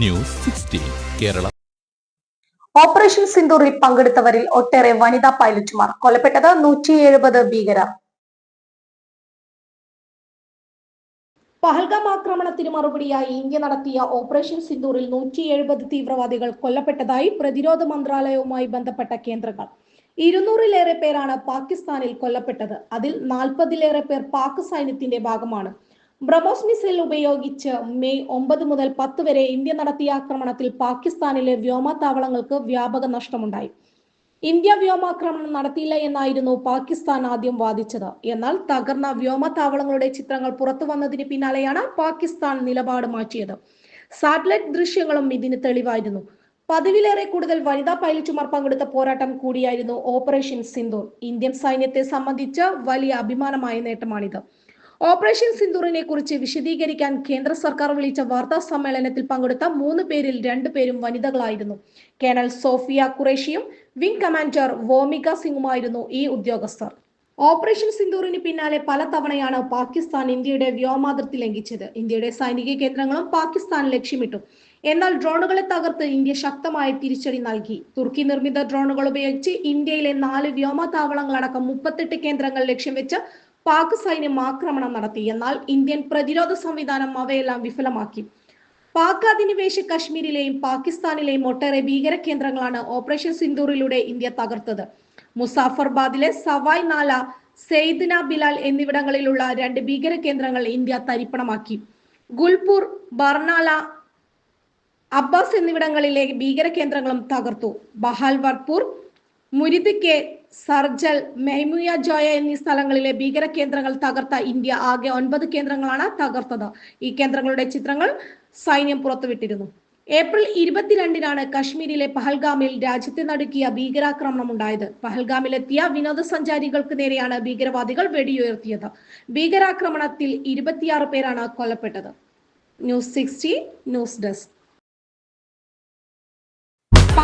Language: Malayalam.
News sixteen Kerala. ഓപ്പറേഷൻ സിന്ദൂറിൽ പങ്കെടുത്തവരിൽ ഒട്ടേറെ വനിതാ പൈലറ്റുമാർ. കൊല്ലപ്പെട്ടത് നൂറ്റി എഴുപത് ഭീകരർ. പഹൽഗാം ആക്രമണത്തിന് മറുപടിയായി ഇന്ത്യ നടത്തിയ ഓപ്പറേഷൻ സിന്ദൂറിൽ നൂറ്റി എഴുപത് തീവ്രവാദികൾ കൊല്ലപ്പെട്ടതായി പ്രതിരോധ മന്ത്രാലയവുമായി ബന്ധപ്പെട്ട കേന്ദ്രങ്ങൾ. ഇരുന്നൂറിലേറെ പേരാണ് പാകിസ്ഥാനിൽ കൊല്ലപ്പെട്ടത്. അതിൽ നാൽപ്പതിലേറെ പേർ പാക് സൈന്യത്തിന്റെ ഭാഗമാണ്. ബ്രഹ്മോസ് മിസൈൽ ഉപയോഗിച്ച് മെയ് ഒമ്പത് മുതൽ പത്ത് വരെ ഇന്ത്യ നടത്തിയ ആക്രമണത്തിൽ പാകിസ്ഥാനിലെ വ്യോമത്താവളങ്ങൾക്ക് വ്യാപക നഷ്ടമുണ്ടായി. ഇന്ത്യ വ്യോമാക്രമണം നടത്തിയില്ല എന്നായിരുന്നു പാകിസ്ഥാൻ ആദ്യം വാദിച്ചത്. എന്നാൽ തകർന്ന വ്യോമത്താവളങ്ങളുടെ ചിത്രങ്ങൾ പുറത്തു വന്നതിന് പിന്നാലെയാണ് പാകിസ്ഥാൻ നിലപാട് മാറ്റിയത്. സാറ്റലൈറ്റ് ദൃശ്യങ്ങളും ഇതിന് തെളിവായിരുന്നു. പതിവിലേറെ കൂടുതൽ വനിതാ പൈലറ്റുമാർ പങ്കെടുത്ത പോരാട്ടം കൂടിയായിരുന്നു ഓപ്പറേഷൻ സിന്ദൂർ. ഇന്ത്യൻ സൈന്യത്തെ സംബന്ധിച്ച് വലിയ അഭിമാനമായ നേട്ടമാണിത്. ഓപ്പറേഷൻ സിന്ദൂറിനെ കുറിച്ച് വിശദീകരിക്കാൻ കേന്ദ്ര സർക്കാർ വിളിച്ച വാർത്താ സമ്മേളനത്തിൽ പങ്കെടുത്ത മൂന്ന് പേരിൽ രണ്ടു പേരും വനിതകളായിരുന്നു. കേണൽ സോഫിയ കുറേഷിയും വിംഗ് കമാൻഡർ വോമിക സിംഗുമായിരുന്നു ഈ ഉദ്യോഗസ്ഥർ. ഓപ്പറേഷൻ സിന്ദൂറിന് പിന്നാലെ പല തവണയാണ് പാകിസ്ഥാൻ ഇന്ത്യയുടെ വ്യോമാതിർത്തി ലംഘിച്ചത്. ഇന്ത്യയുടെ സൈനിക കേന്ദ്രങ്ങളും പാകിസ്ഥാൻ ലക്ഷ്യമിട്ടു. എന്നാൽ ഡ്രോണുകളെ തകർത്ത് ഇന്ത്യ ശക്തമായ തിരിച്ചടി നൽകി. തുർക്കി നിർമ്മിത ഡ്രോണുകൾ ഉപയോഗിച്ച് ഇന്ത്യയിലെ നാല് വ്യോമ താവളങ്ങളടക്കം മുപ്പത്തെട്ട് കേന്ദ്രങ്ങൾ ലക്ഷ്യം വെച്ച് പാക് സൈന്യം ആക്രമണം നടത്തി. എന്നാൽ ഇന്ത്യൻ പ്രതിരോധ സംവിധാനം അവയെല്ലാം വിഫലമാക്കി. പാക് അധിനിവേശ കശ്മീരിലെയും പാകിസ്ഥാനിലെയും ഒട്ടേറെ ഭീകര കേന്ദ്രങ്ങളാണ് ഓപ്പറേഷൻ സിന്ദൂറിലൂടെ ഇന്ത്യ തകർത്തത്. മുസാഫർബാദിലെ സവായ് നാല സെയ്ദ്ന ബിലാൽ എന്നിവിടങ്ങളിലുള്ള രണ്ട് ഭീകര കേന്ദ്രങ്ങൾ ഇന്ത്യ തരിപ്പണമാക്കി. ഗുൽപൂർ ബർണാല അബ്ബാസ് എന്നിവിടങ്ങളിലെ ഭീകര കേന്ദ്രങ്ങളും തകർത്തു. ബഹാൽവർപൂർ മുരിദ് കെ സർജൽ മെഹ്മുയ ജോയ എന്നീ സ്ഥലങ്ങളിലെ ഭീകര കേന്ദ്രങ്ങൾ തകർത്ത ഇന്ത്യ ആകെ ഒൻപത് കേന്ദ്രങ്ങളാണ് തകർത്തത്. ഈ കേന്ദ്രങ്ങളുടെ ചിത്രങ്ങൾ സൈന്യം പുറത്തുവിട്ടിരുന്നു. ഏപ്രിൽ ഇരുപത്തിരണ്ടിനാണ് കശ്മീരിലെ പഹൽഗാമിൽ രാജ്യത്തെ നടുക്കിയ ഭീകരാക്രമണം ഉണ്ടായത് പഹൽഗാമിലെത്തിയ വിനോദസഞ്ചാരികൾക്ക് നേരെയാണ് ഭീകരവാദികൾ വെടിയുയർത്തിയത്. ഭീകരാക്രമണത്തിൽ ഇരുപത്തിയാറ് പേരാണ് കൊല്ലപ്പെട്ടത്. News sixty news desk.